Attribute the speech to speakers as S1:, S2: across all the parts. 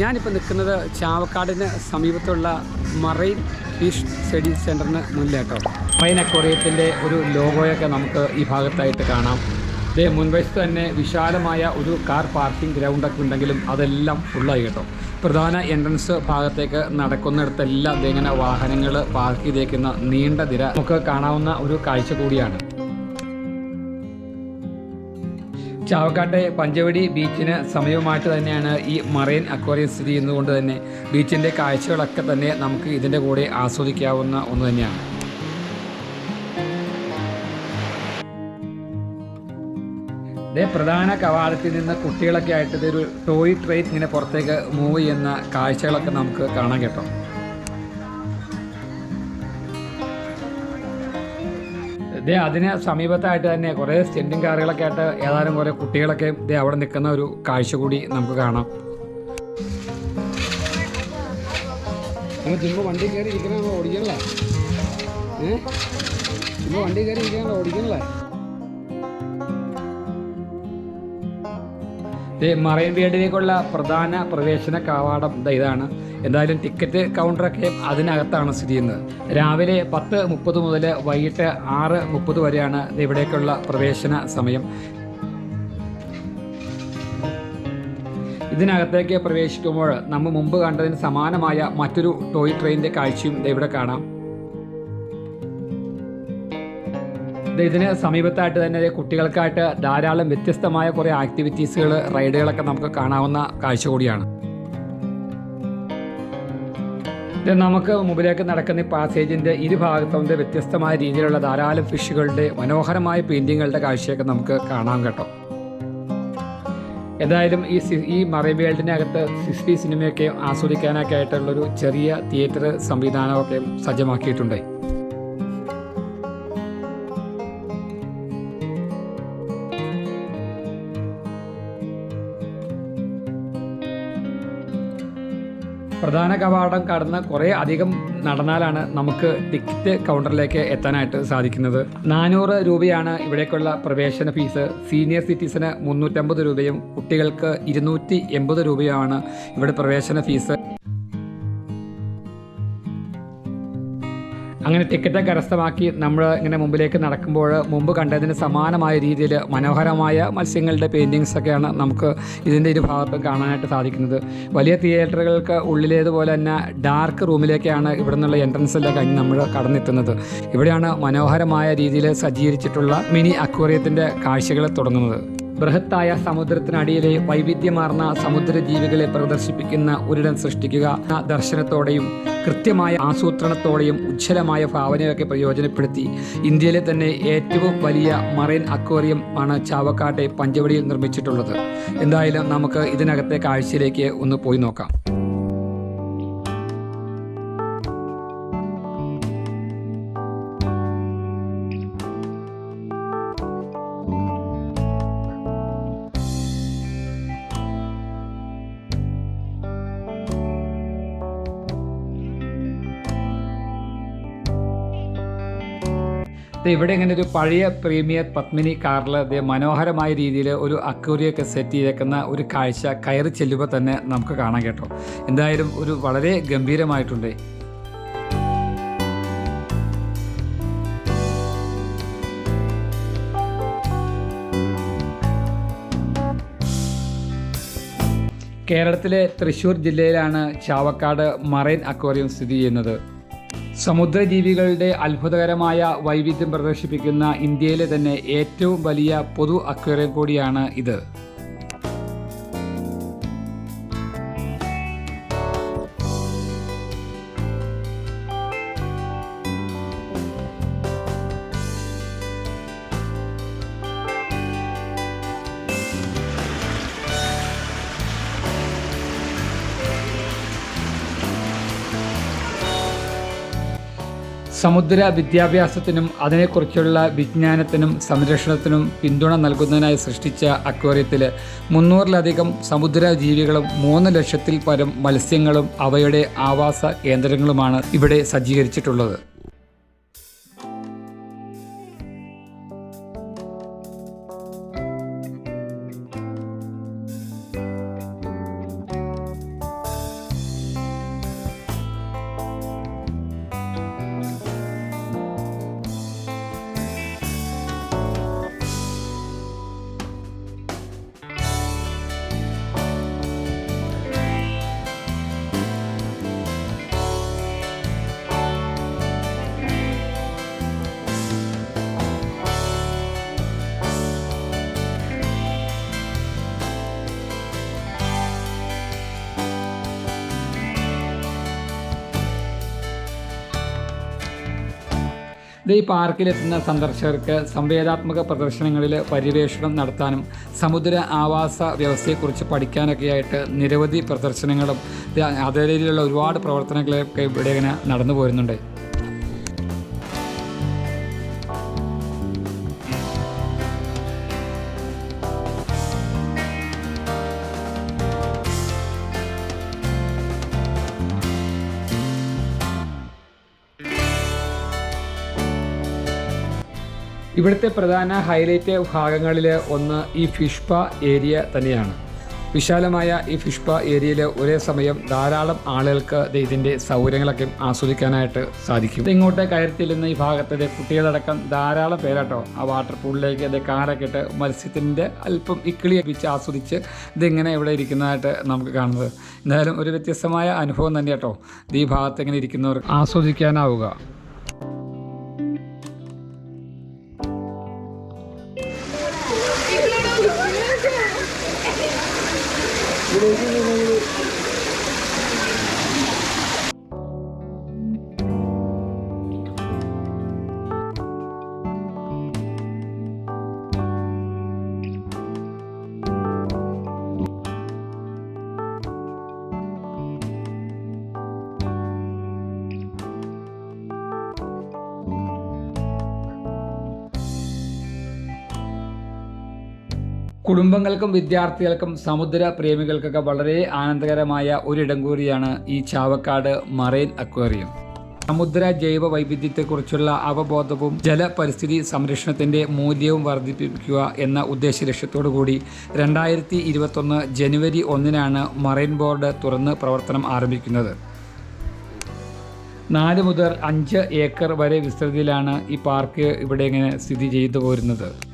S1: ഞാനിപ്പോൾ നിൽക്കുന്നത് ചാവക്കാടിന് സമീപത്തുള്ള മറൈൻ ഫിഷ് സ്റ്റഡി സെന്ററിന് മുന്നിലേട്ടോ മറൈൻ അക്വറിയത്തിന്റെ ഒരു ലോഗോയൊക്കെ നമുക്ക് ഈ ഭാഗത്തായിട്ട് കാണാം. ഇതേ മുൻവശത്ത് തന്നെ വിശാലമായ ഒരു കാർ പാർക്കിംഗ് ഗ്രൗണ്ടൊക്കെ ഉണ്ടെങ്കിലും അതെല്ലാം ഫുള്ളായി കേട്ടോ. പ്രധാന എൻട്രൻസ് ഭാഗത്തേക്ക് നടക്കുന്നിടത്തെല്ലാം ദേ ഇങ്ങനെ വാഹനങ്ങൾ പാർക്ക് ചെയ്തേക്കുന്ന നീണ്ട നിര. നമുക്ക് കാണാവുന്ന ഒരു കാഴ്ച കൂടിയാണ്. ചാവക്കാട്ടെ പഞ്ചവടി ബീച്ചിന് സമീപമായിട്ട് തന്നെയാണ് ഈ മറൈൻ അക്വാറിയം സ്ഥിതി ചെയ്യുന്നതുകൊണ്ട് തന്നെ ബീച്ചിന്റെ കാഴ്ചകളൊക്കെ തന്നെ നമുക്ക് ഇതിന്റെ കൂടെ ആസ്വദിക്കാവുന്ന ഒന്ന് തന്നെയാണ്. ഇതേ പ്രധാന കവാടത്തിൽ നിന്ന് കുട്ടികളൊക്കെ ആയിട്ട് ഇതൊരു ടോയ് ട്രെയിൻ ഇങ്ങനെ പുറത്തേക്ക് മൂവ് ചെയ്യുന്ന കാഴ്ചകളൊക്കെ നമുക്ക് കാണാൻ കേട്ടോ. ഇതേ അതിന് സമീപത്തായിട്ട് തന്നെ കുറേ സ്റ്റെൻഡിങ് കാറുകളൊക്കെ ആയിട്ട് ഏതാനും കുറേ കുട്ടികളൊക്കെ ഇതേ അവിടെ നിൽക്കുന്ന ഒരു കാഴ്ച കൂടി നമുക്ക് കാണാം. നമ്മൾ ചുമ്മാ വണ്ടി കയറി ഇരിക്കണോ ഓടിക്കണല്ലേ? ഏ? ചുമ്മാ വണ്ടി കയറി ഇരിക്കണോ ഓടിക്കണല്ലേ? മറൈൻ ബീഡിലേക്കുള്ള പ്രധാന പ്രവേശന കവാടം ഇതാണ്. എന്തായാലും ടിക്കറ്റ് കൗണ്ടറൊക്കെ അതിനകത്താണ് സ്ഥിതി ചെയ്യുന്നത്. രാവിലെ പത്ത് മുപ്പത് മുതൽ വൈകിട്ട് ആറ് മുപ്പത് വരെയാണ് ഇവിടേക്കുള്ള പ്രവേശന സമയം. ഇതിനകത്തേക്ക് പ്രവേശിക്കുമ്പോൾ നമ്മൾ മുമ്പ് കണ്ടതിന് സമാനമായ മറ്റൊരു ടോയ് ട്രെയിനിന്റെ കാഴ്ചയും ഇവിടെ കാണാം. ഇത് ഇതിന് സമീപത്തായിട്ട് തന്നെ കുട്ടികൾക്കായിട്ട് ധാരാളം വ്യത്യസ്തമായ കുറേ ആക്ടിവിറ്റീസുകൾ റൈഡുകളൊക്കെ നമുക്ക് കാണാവുന്ന കാഴ്ച കൂടിയാണ്. നമുക്ക് മുമ്പിലേക്ക് നടക്കുന്ന ഈ പാസേജിന്റെ ഇരുഭാഗത്തും വ്യത്യസ്തമായ രീതിയിലുള്ള ധാരാളം ഫിഷുകളുടെ മനോഹരമായ പെയിന്റിങ്ങുകളുടെ കാഴ്ചയൊക്കെ നമുക്ക് കാണാം കേട്ടോ. എന്തായാലും ഈ ഈ മറൈൻ വേൾഡിനകത്ത് സിസ്ബി സിനിമയൊക്കെ ആസ്വദിക്കാനൊക്കെ ആയിട്ടുള്ളൊരു ചെറിയ തിയേറ്റർ സംവിധാനമൊക്കെ സജ്ജമാക്കിയിട്ടുണ്ട്. പ്രധാന കവാടം കടന്ന് കുറേ അധികം നടന്നാലാണ് നമുക്ക് ടിക്കറ്റ് കൗണ്ടറിലേക്ക് എത്താനായിട്ട് സാധിക്കുന്നത്. നാനൂറ് രൂപയാണ് ഇവിടേക്കുള്ള പ്രവേശന ഫീസ് സീനിയർ സിറ്റിസന് മുന്നൂറ്റമ്പത് രൂപയും കുട്ടികൾക്ക് ഇരുന്നൂറ്റി എൺപത് രൂപയുമാണ് ഇവിടെ പ്രവേശന ഫീസ് അങ്ങനെ ടിക്കറ്റ് കരസ്ഥമാക്കി നമ്മൾ ഇങ്ങനെ മുമ്പിലേക്ക് നടക്കുമ്പോൾ മുമ്പ് കണ്ടതിന് സമാനമായ രീതിയിൽ മനോഹരമായ മത്സ്യങ്ങളുടെ പെയിന്റിങ്സൊക്കെയാണ് നമുക്ക് ഇതിന്റെ ഒരു ഭാഗത്ത് കാണാനായിട്ട് സാധിക്കുന്നത്. വലിയ തിയേറ്ററുകൾക്ക് ഉള്ളിലേതുപോലെ തന്നെ ഡാർക്ക് റൂമിലേക്കാണ് ഇവിടെ നിന്നുള്ള എൻട്രൻസിലെ കഴിഞ്ഞ് നമ്മൾ കടന്നെത്തുന്നത്. ഇവിടെയാണ് മനോഹരമായ രീതിയിൽ സജ്ജീകരിച്ചിട്ടുള്ള മിനി അക്വേറിയത്തിന്റെ കാഴ്ചകൾ തുടങ്ങുന്നത്. ബൃഹത്തായ സമുദ്രത്തിനടിയിലെ വൈവിധ്യമാർന്ന സമുദ്ര ജീവികളെ പ്രദർശിപ്പിക്കുന്ന ഒരിടം സൃഷ്ടിക്കുക ദർശനത്തോടെയും കൃത്യമായ ആസൂത്രണത്തോടെയും ഉജ്ജ്വലമായ ഭാവനയൊക്കെ പ്രയോജനപ്പെടുത്തി. ഇന്ത്യയിലെ തന്നെ ഏറ്റവും വലിയ മറൈൻ അക്വേറിയം ആണ് ചാവക്കാട്ടെ പഞ്ചവടിയിൽ നിർമ്മിച്ചിട്ടുള്ളത്. എന്തായാലും നമുക്ക് ഇതിനകത്തെ കാഴ്ചയിലേക്ക് ഒന്ന് പോയി നോക്കാം. ഇവിടെ ഇങ്ങനെ ഒരു പഴയ പ്രീമിയർ പത്മിനി കാറിൽ അതേ മനോഹരമായ രീതിയിൽ ഒരു അക്വേറിയൊക്കെ സെറ്റ് ചെയ്തേക്കുന്ന ഒരു കാഴ്ച കയറി ചെല്ലുമ്പോൾ തന്നെ നമുക്ക് കാണാൻ കേട്ടോ. എന്തായാലും ഒരു വളരെ ഗംഭീരമായിട്ടുണ്ട്. കേരളത്തിലെ തൃശ്ശൂർ ജില്ലയിലാണ് ചാവക്കാട് മറൈൻ അക്വേറിയം സ്ഥിതി ചെയ്യുന്നത്. സമുദ്രജീവികളുടെ അത്ഭുതകരമായ വൈവിധ്യം പ്രദർശിപ്പിക്കുന്ന ഇന്ത്യയിലെ തന്നെ ഏറ്റവും വലിയ പൊതു അക്വേറിയം കൂടിയാണ് ഇത്. സമുദ്ര വിദ്യാഭ്യാസത്തിനും അതിനെക്കുറിച്ചുള്ള വിജ്ഞാനത്തിനും സംരക്ഷണത്തിനും പിന്തുണ നൽകുന്നതിനായി സൃഷ്ടിച്ച അക്വേറിയത്തിൽ മുന്നൂറിലധികം സമുദ്ര ജീവികളും മൂന്ന് ലക്ഷത്തിൽ പരം മത്സ്യങ്ങളും അവയുടെ ആവാസ കേന്ദ്രങ്ങളുമാണ് ഇവിടെ സജ്ജീകരിച്ചിട്ടുള്ളത്. ഈ പാർക്കിലെത്തുന്ന സന്ദർശകർക്ക് സംവേദാത്മക പ്രദർശനങ്ങളിൽ പര്യവേഷണം നടത്താനും സമുദ്ര ആവാസ വ്യവസ്ഥയെക്കുറിച്ച് പഠിക്കാനൊക്കെയായിട്ട് നിരവധി പ്രദർശനങ്ങളും അതേ രീതിയിലുള്ള ഒരുപാട് പ്രവർത്തനങ്ങളൊക്കെ ഇവിടെ ഇങ്ങനെ നടന്നു പോരുന്നുണ്ട് ഇവിടുത്തെ പ്രധാന ഹൈലൈറ്റ് ഭാഗങ്ങളിൽ ഒന്ന് ഈ ഫിഷ്പ ഏരിയ തന്നെയാണ്. വിശാലമായ ഈ ഫിഷ്പ ഏരിയയിൽ ഒരേ സമയം ധാരാളം ആളുകൾക്ക് ഇതിന്റെ സൗകര്യങ്ങളൊക്കെ ആസ്വദിക്കാനായിട്ട് സാധിക്കും. ഇങ്ങോട്ട് കയറിത്തില്ലുന്ന ഈ ഭാഗത്ത് കുട്ടികളടക്കം ധാരാളം പേരാട്ടോ. ആ വാട്ടർ പൂളിലേക്ക് ഇത് കാലൊക്കെ ഇട്ട് മത്സ്യത്തിന്റെ അല്പം ഇക്കിളി വെച്ച് ആസ്വദിച്ച് ഇതിങ്ങനെ ഇവിടെ ഇരിക്കുന്നതായിട്ട് നമുക്ക് കാണുന്നത്. എന്തായാലും ഒരു വ്യത്യസ്തമായ അനുഭവം തന്നെ കേട്ടോ ഈ ഭാഗത്ത് ഇങ്ങനെ ഇരിക്കുന്നവർക്ക് ആസ്വദിക്കാനാവുക. Buraya കുടുംബങ്ങൾക്കും വിദ്യാർത്ഥികൾക്കും സമുദ്ര പ്രേമികൾക്കൊക്കെ വളരെ ആനന്ദകരമായ ഒരിടം കൂടിയാണ് ഈ ചാവക്കാട് മറൈൻ അക്വേറിയം. സമുദ്ര ജൈവ വൈവിധ്യത്തെക്കുറിച്ചുള്ള അവബോധവും ജലപരിസ്ഥിതി സംരക്ഷണത്തിന്റെ മൂല്യവും വർദ്ധിപ്പിക്കുക എന്ന ഉദ്ദേശ കൂടി രണ്ടായിരത്തി ഇരുപത്തൊന്ന് ജനുവരി ഒന്നിനാണ് മറൈൻ ബോർഡ് തുറന്ന് പ്രവർത്തനം ആരംഭിക്കുന്നത്. നാല് മുതൽ അഞ്ച് ഏക്കർ വരെ വിസ്തൃതിയിലാണ് ഈ പാർക്ക് ഇവിടെ ഇങ്ങനെ സ്ഥിതി ചെയ്തു പോരുന്നത്.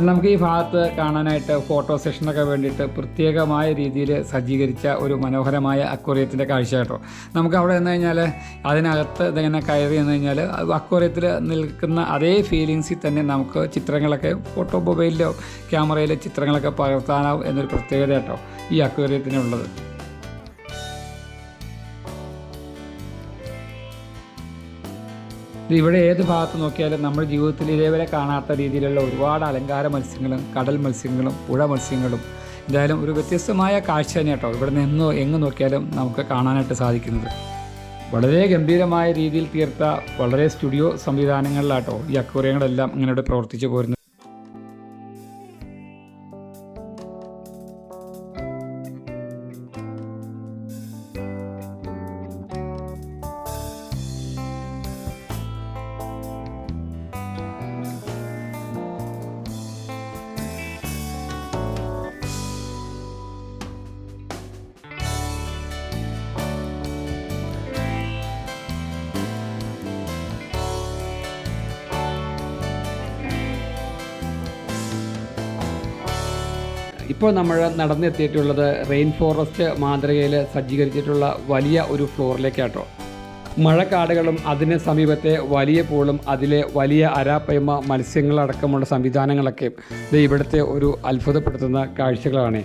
S1: നമുക്ക് ഈ ഭാഗത്ത് കാണാനായിട്ട് ഫോട്ടോ സെഷനൊക്കെ വേണ്ടിയിട്ട് പ്രത്യേകമായ രീതിയിൽ സജ്ജീകരിച്ച ഒരു മനോഹരമായ അക്വറിയത്തിന്റെ കാഴ്ച കേട്ടോ. നമുക്ക് അവിടെ എന്ന് കഴിഞ്ഞാൽ അതിനകത്ത് ഇതിങ്ങനെ കയറി എന്ന് കഴിഞ്ഞാൽ അക്വറിയത്തിൽ നിൽക്കുന്ന അതേ ഫീലിങ്സിൽ തന്നെ നമുക്ക് ചിത്രങ്ങളൊക്കെ ഫോട്ടോ മൊബൈലിലോ ക്യാമറയിലോ ചിത്രങ്ങളൊക്കെ പകർത്താനാവും എന്നൊരു പ്രത്യേകത കേട്ടോ ഈ അക്വേറിയത്തിനുള്ളത്. ഇവിടെ ഏത് ഭാഗത്ത് നോക്കിയാലും നമ്മുടെ ജീവിതത്തിൽ ഇതേവരെ കാണാത്ത രീതിയിലുള്ള ഒരുപാട് അലങ്കാര മത്സ്യങ്ങളും കടൽ മത്സ്യങ്ങളും പുഴ മത്സ്യങ്ങളും. എന്തായാലും ഒരു വ്യത്യസ്തമായ കാഴ്ച തന്നെ കേട്ടോ ഇവിടെ നിന്ന് എങ്ങ് നോക്കിയാലും നമുക്ക് കാണാനായിട്ട് സാധിക്കുന്നത്. വളരെ ഗംഭീരമായ രീതിയിൽ തീർത്ത വളരെ സ്റ്റുഡിയോ സംവിധാനങ്ങളിലാട്ടോ ഈ അക്വേറിയങ്ങളെല്ലാം ഇങ്ങനെ പ്രവർത്തിച്ചു പോരുന്നത്. ഇപ്പോൾ നമ്മൾ നടന്നെത്തിയിട്ടുള്ളത് റെയിൻ ഫോറസ്റ്റ് മാതൃകയിൽ സജ്ജീകരിച്ചിട്ടുള്ള വലിയ ഒരു ഫ്ലോറിലേക്കാട്ടോ. മഴക്കാടുകളും അതിന് സമീപത്തെ വലിയ പൂളും അതിലെ വലിയ അരാപ്പയ്മ മത്സ്യങ്ങളടക്കമുള്ള സംവിധാനങ്ങളൊക്കെ ഇത് ഇവിടുത്തെ ഒരു അത്ഭുതപ്പെടുത്തുന്ന കാഴ്ചകളാണ്.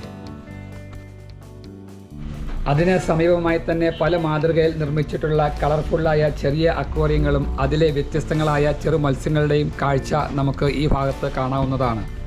S1: അതിന് സമീപമായി തന്നെ പല മാതൃകയിൽ നിർമ്മിച്ചിട്ടുള്ള കളർഫുള്ളായ ചെറിയ അക്വേറിയങ്ങളും അതിലെ വ്യത്യസ്തങ്ങളായ ചെറു മത്സ്യങ്ങളുടെയും കാഴ്ച നമുക്ക് ഈ ഭാഗത്ത് കാണാവുന്നതാണ്.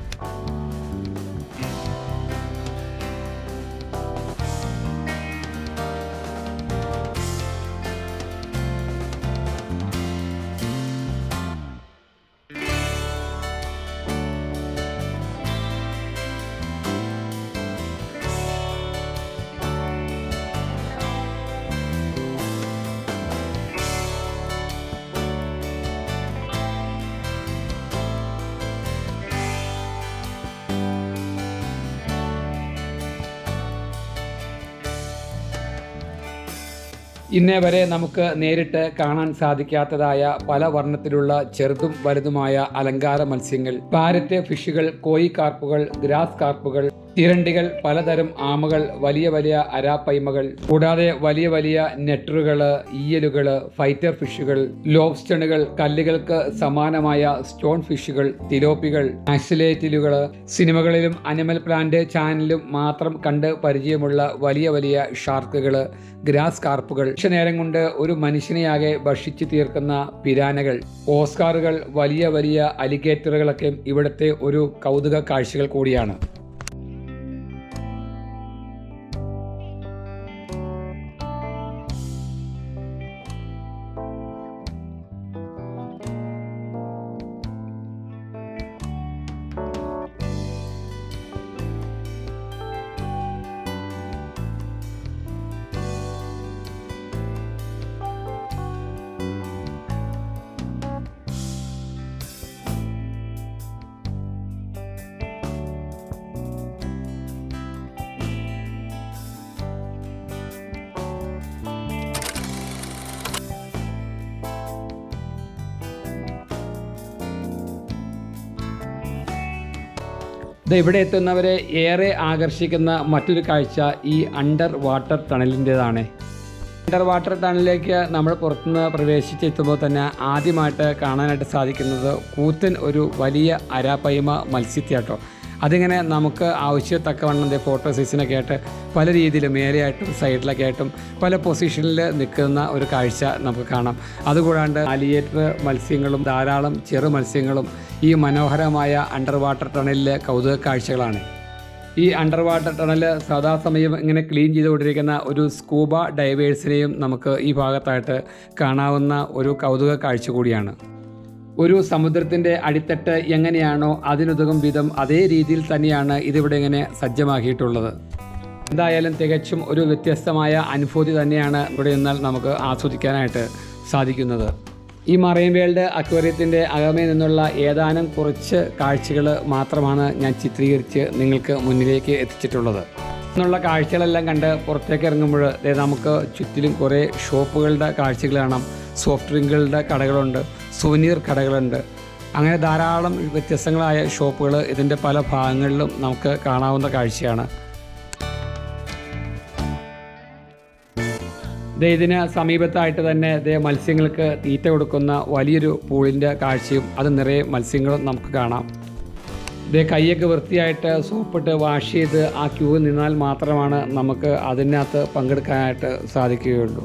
S1: ഇന്നേ വരെ നമുക്ക് നേരിട്ട് കാണാൻ സാധിക്കാത്തതായ പല വർണത്തിലുള്ള ചെറുതും വലുതുമായ അലങ്കാര മത്സ്യങ്ങൾ പാരറ്റ് ഫിഷുകൾ കോയി കാർപ്പുകൾ ഗ്രാസ് കാർപ്പുകൾ തിരണ്ടികൾ പലതരം ആമകൾ വലിയ വലിയ അരാപ്പൈമകൾ കൂടാതെ വലിയ വലിയ നെറ്ററുകൾ ഈയലുകൾ ഫൈറ്റർ ഫിഷുകൾ ലോബ്സ്റ്റണുകൾ കല്ലുകൾക്ക് സമാനമായ സ്റ്റോൺ ഫിഷുകൾ തിലോപ്പികൾ ആക്സിലേറ്റിലുകൾ സിനിമകളിലും അനിമൽ പ്ലാന്റ് ചാനലിലും മാത്രം കണ്ട് പരിചയമുള്ള വലിയ വലിയ ഷാർക്കുകൾ ഗ്രാസ് കാർപ്പുകൾ. നേരം കൊണ്ട് ഒരു മനുഷ്യനെയാകെ ഭക്ഷിച്ചു തീർക്കുന്ന പിരാനകൾ. ഓസ്കാറുകൾ വലിയ വലിയ അലിഗേറ്ററുകളൊക്കെ ഇവിടുത്തെ ഒരു കൗതുക കാഴ്ചകൾ കൂടിയാണ്. ഇത് ഇവിടെ എത്തുന്നവരെ ഏറെ ആകർഷിക്കുന്ന മറ്റൊരു കാഴ്ച ഈ അണ്ടർ വാട്ടർ ടണലിന്റെതാണ്. അണ്ടർ വാട്ടർ ടണലിലേക്ക് നമ്മൾ പുറത്തുനിന്ന് പ്രവേശിച്ചെത്തുമ്പോൾ തന്നെ ആദ്യമായിട്ട് കാണാനായിട്ട് സാധിക്കുന്നത് കൂത്തൻ ഒരു വലിയ അരാപ്പയ്മ മത്സ്യത്തെയാട്ടോ. അതിങ്ങനെ നമുക്ക് ആവശ്യത്തക്കവണ്ണം ഫോട്ടോ സൈസിനൊക്കെ ആയിട്ട് പല രീതിയിലും മേലെയായിട്ടും സൈഡിലൊക്കെ ആയിട്ടും പല പൊസിഷനിൽ നിൽക്കുന്ന ഒരു കാഴ്ച നമുക്ക് കാണാം. അതുകൂടാണ്ട് അലിയേറ്റർ മത്സ്യങ്ങളും ധാരാളം ചെറു മത്സ്യങ്ങളും ഈ മനോഹരമായ അണ്ടർ വാട്ടർ ടണലിലെ കൗതുക കാഴ്ചകളാണ് ഈ അണ്ടർ വാട്ടർ ടണൽ സദാസമയം ഇങ്ങനെ ക്ലീൻ ചെയ്തുകൊണ്ടിരിക്കുന്ന ഒരു സ്കൂബ ഡൈവേഴ്സിനെയും നമുക്ക് ഈ ഭാഗത്തായിട്ട് കാണാവുന്ന ഒരു കൗതുക കാഴ്ച കൂടിയാണ്. ഒരു സമുദ്രത്തിന്റെ അടിത്തട്ട് എങ്ങനെയാണോ അതിനുതകും വിധം അതേ രീതിയിൽ തന്നെയാണ് ഇതിവിടെ ഇങ്ങനെ സജ്ജമാക്കിയിട്ടുള്ളത്. എന്തായാലും തികച്ചും ഒരു വ്യത്യസ്തമായ അനുഭൂതി തന്നെയാണ് ഇവിടെ നിന്നാൽ നമുക്ക് ആസ്വദിക്കാനായിട്ട് സാധിക്കുന്നത്. ഈ മറൈൻ വേൾഡ് അക്വേറിയത്തിന്റെ അകമേ നിന്നുള്ള ഏതാനും കുറച്ച് കാഴ്ചകൾ മാത്രമാണ് ഞാൻ ചിത്രീകരിച്ച് നിങ്ങൾക്ക് മുന്നിലേക്ക് എത്തിച്ചിട്ടുള്ളത്. എന്നുള്ള കാഴ്ചകളെല്ലാം കണ്ട് പുറത്തേക്ക് ഇറങ്ങുമ്പോൾ നമുക്ക് ചുറ്റിലും കുറേ ഷോപ്പുകളുടെ കാഴ്ചകൾ കാണാം. സോഫ്റ്റ് ഡ്രിങ്കുകളുടെ കടകളുണ്ട്. സുവനീർ കടകളുണ്ട്. അങ്ങനെ ധാരാളം വ്യത്യസ്തങ്ങളായ ഷോപ്പുകൾ ഇതിന്റെ പല ഭാഗങ്ങളിലും നമുക്ക് കാണാവുന്ന കാഴ്ചയാണ്. ഇതിന് സമീപത്തായിട്ട് തന്നെ ഇതേ മത്സ്യങ്ങൾക്ക് തീറ്റ കൊടുക്കുന്ന വലിയൊരു പൂളിന്റെ കാഴ്ചയും അത് നിറയെ മത്സ്യങ്ങളും നമുക്ക് കാണാം. ദേ കൈയൊക്കെ വൃത്തിയായിട്ട് സോപ്പിട്ട് വാഷ് ചെയ്ത് ആ ക്യൂവിൽ നിന്നാൽ മാത്രമാണ് നമുക്ക് അതിനകത്ത് പങ്കെടുക്കാനായിട്ട് സാധിക്കുകയുള്ളൂ.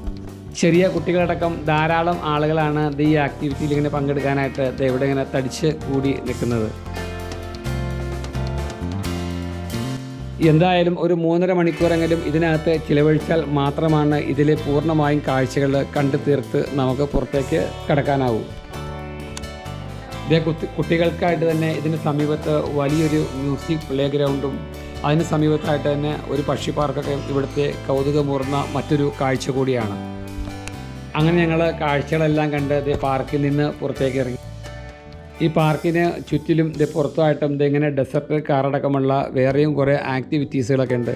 S1: ചെറിയ കുട്ടികളടക്കം ധാരാളം ആളുകളാണ് ഈ ആക്ടിവിറ്റിയിൽ ഇങ്ങനെ പങ്കെടുക്കാനായിട്ട് ഇവിടെ ഇങ്ങനെ തടിച്ച് കൂടി നിൽക്കുന്നത്. എന്തായാലും ഒരു മൂന്നര മണിക്കൂറെങ്കിലും ഇതിനകത്ത് ചിലവഴിച്ചാൽ മാത്രമാണ് ഇതിലെ പൂർണമായും കാഴ്ചകൾ കണ്ടു തീർത്ത് നമുക്ക് പുറത്തേക്ക് കടക്കാനാവൂ. ഇതേ കുത്തി കുട്ടികൾക്കായിട്ട് തന്നെ ഇതിന് സമീപത്ത് വലിയൊരു മ്യൂസിക് പ്ലേ ഗ്രൗണ്ടും അതിന് സമീപത്തായിട്ട് തന്നെ ഒരു പക്ഷി പാർക്കൊക്കെ ഇവിടുത്തെ കൗതുകമൂർന്ന മറ്റൊരു കാഴ്ച കൂടിയാണ്. അങ്ങനെ ഞങ്ങൾ കാഴ്ചകളെല്ലാം കണ്ട് ഇതേ പാർക്കിൽ നിന്ന് പുറത്തേക്ക് ഇറങ്ങി. ഈ പാർക്കിന് ചുറ്റിലും ഇത് പുറത്തുമായിട്ടും ഇതിങ്ങനെ ഡെസർട്ട് കാറടക്കമുള്ള വേറെയും കുറേ ആക്ടിവിറ്റീസുകളൊക്കെ ഉണ്ട്.